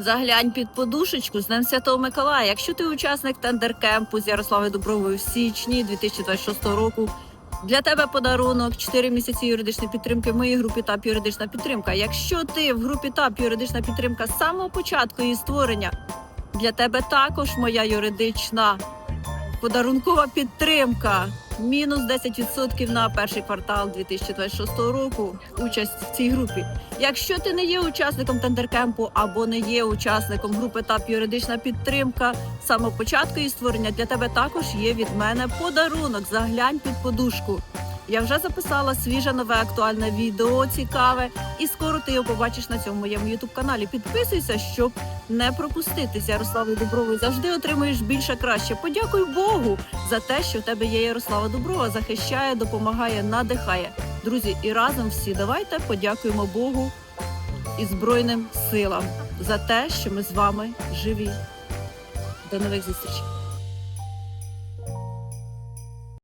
Заглянь під подушечку з Днем Святого Миколая. Якщо ти учасник тендер-кемпу з Ярославою Дубровою в січні 2026 року, для тебе подарунок 4 місяці юридичної підтримки в моїй групі ТАП юридична підтримка. Якщо ти в групі ТАП юридична підтримка з самого початку її створення, для тебе також моя юридична подарункова підтримка. Мінус 10% на перший квартал 2026 року. Участь в цій групі. Якщо ти не є учасником тендеркемпу або не є учасником групи ТАП юридична підтримка з самого початку її створення, для тебе також є від мене подарунок. Заглянь під подушку. Я вже записала свіже нове актуальне відео, цікаве, і скоро ти його побачиш на цьому моєму ютуб каналі. Підписуйся, щоб не пропуститися. Ярославою Дубровою завжди отримуєш більше краще. Подякуй Богу за те, що в тебе є Ярослава Дуброва, захищає, допомагає, надихає. Друзі, і разом всі давайте подякуємо Богу і Збройним силам за те, що ми з вами живі. До нових зустрічей!